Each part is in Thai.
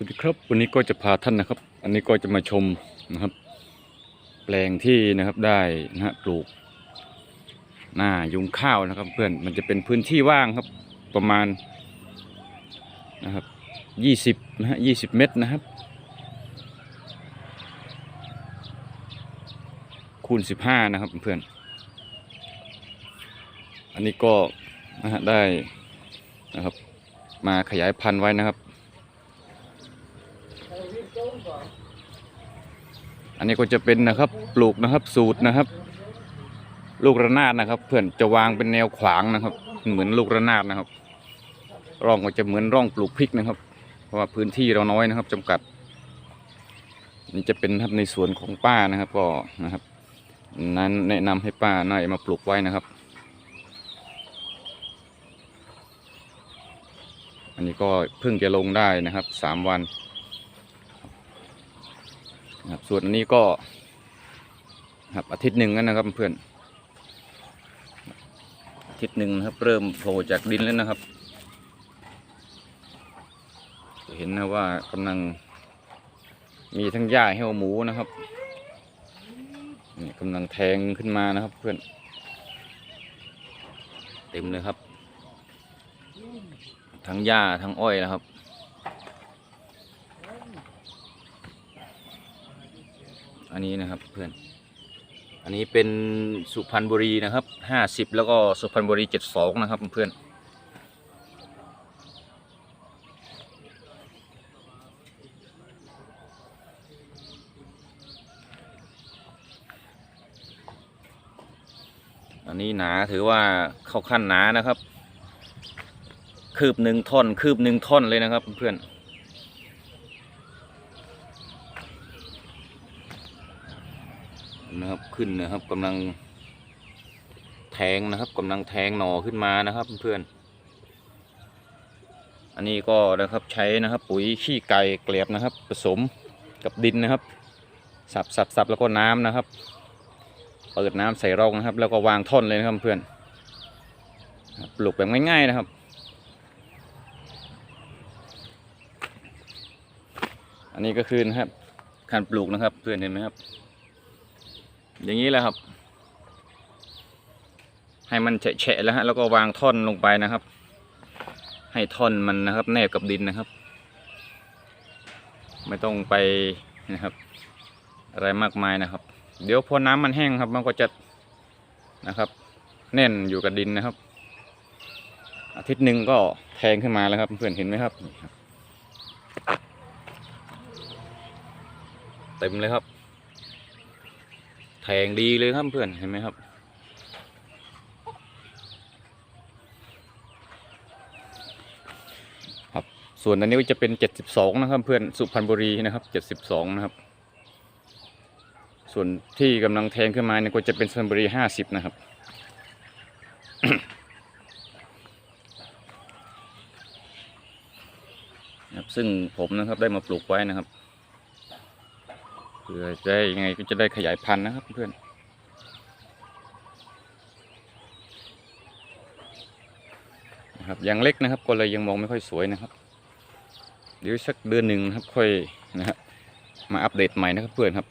สวัสดีครับวันนี้ก็จะพาท่านนะครับ อันนี้ก็จะมาชมนะครับ แปลงที่นะครับได้นะฮะปลูกหน้ายุงข้าวนะครับ เพื่อนมันจะเป็นพื้นที่ว่างครับประมาณนะครับยี่สิบนะฮะยี่สิบเมตรนะครับ คูณสิบห้านะครับเพื่อน อันนี้ก็นะฮะได้นะครับ มาขยายพันธุ์ไว้นะครับ อันนี้ก็จะเป็นนะครับปลูกนะครับสูตรนะครับ ลูกระนาดนะครับ เพื่อนจะวางเป็นแนวขวางนะครับ เหมือนลูกระนาดนะครับ ร่องก็จะเหมือนร่องปลูกพริกนะครับ เพราะว่าพื้นที่เราน้อยนะครับจำกัด นี่จะเป็นครับในสวนของป้านะครับก็นะครับ นั้นแนะนำให้ป้าหน่อยมาปลูกไว้นะครับ อันนี้ก็เพิ่งจะลงได้นะครับสามวัน ครับส่วนอันนี้ก็ครับอาทิตย์หนึ่งนะครับเพื่อนอาทิตย์หนึ่งนะครับเริ่มโผล่จากดินแล้วนะครับจะเห็นนะว่ากำลังมีทั้งหญ้าเหี่ยวหมูนะครับนี่กำลังแทงขึ้นมานะครับเพื่อน เต็มเลยครับ ทั้งหญ้าทั้งอ้อยนะครับ อันนี้นะครับเพื่อน อันนี้เป็นสุพรรณบุรีนะครับห้าสิบแล้วก็สุพรรณบุรีเจ็ดสองนะครับเพื่อนอันนี้หนาถือว่าเข้าขั้นหนานะครับ คืบหนึ่งท่อน คืบหนึ่งท่อนเลยนะครับเพื่อน นะครับขึ้นนะครับกำลังแทงนะครับกำลังแทงหน่อขึ้นมานะครับเพื่อนอันนี้ก็นะครับใช้นะครับ ปุ๋ยขี้ไก่เกลียบนะครับ ผสมกับดินนะครับ สับสับสับแล้วก็น้ำนะครับเปิดน้ำใส่ร่องนะครับ แล้วก็วางท่อนเลยนะครับเพื่อนปลูกแบบง่ายๆนะครับอันนี้ก็คือนะครับการปลูกนะครับเพื่อนเห็นไหมครับ อย่างนี้แหละครับ ให้มันแฉะแล้วฮะแล้วก็วางท่อนลงไปนะครับ ให้ท่อนมันนะครับ แนบกับดินนะครับ ไม่ต้องไปนะครับ อะไรมากมายนะครับ เดี๋ยวพอน้ำมันแห้งครับ มันก็จะนะครับ แน่นอยู่กับดินนะครับ อาทิตย์หนึ่งก็แทงขึ้นมาแล้วครับเพื่อนเห็นไหมครับเต็มเลยครับ แทงดีเลยครับเพื่อนเห็นไหมครับ ครับ ส่วนอันนี้ก็จะเป็นเจ็ดสิบสองนะครับ เพื่อนสุพรรณบุรีนะครับเจ็ดสิบสองนะครับ ส่วนที่กำลังแทงขึ้นมาเนี่ยก็จะเป็นสุพรรณบุรีห้าสิบนะครับซึ่งผมนะครับได้มาปลูกไว้นะครับ พื่อจะได้ยังไงก็จะได้ขยายพันธุ์นะครับเพื่อนนะครับยังเล็กนะครับ ก็เลยยังมองไม่ค่อยสวยนะครับ เดี๋ยวสักเดือนหนึ่งนะครับค่อยนะครับมาอัปเดตใหม่นะครับเพื่อนครับ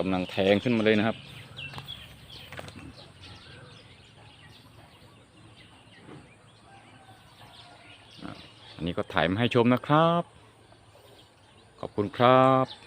กำลังแทงขึ้นมาเลยนะครับอันนี้ก็ถ่ายมาให้ชมนะครับ ขอบคุณครับ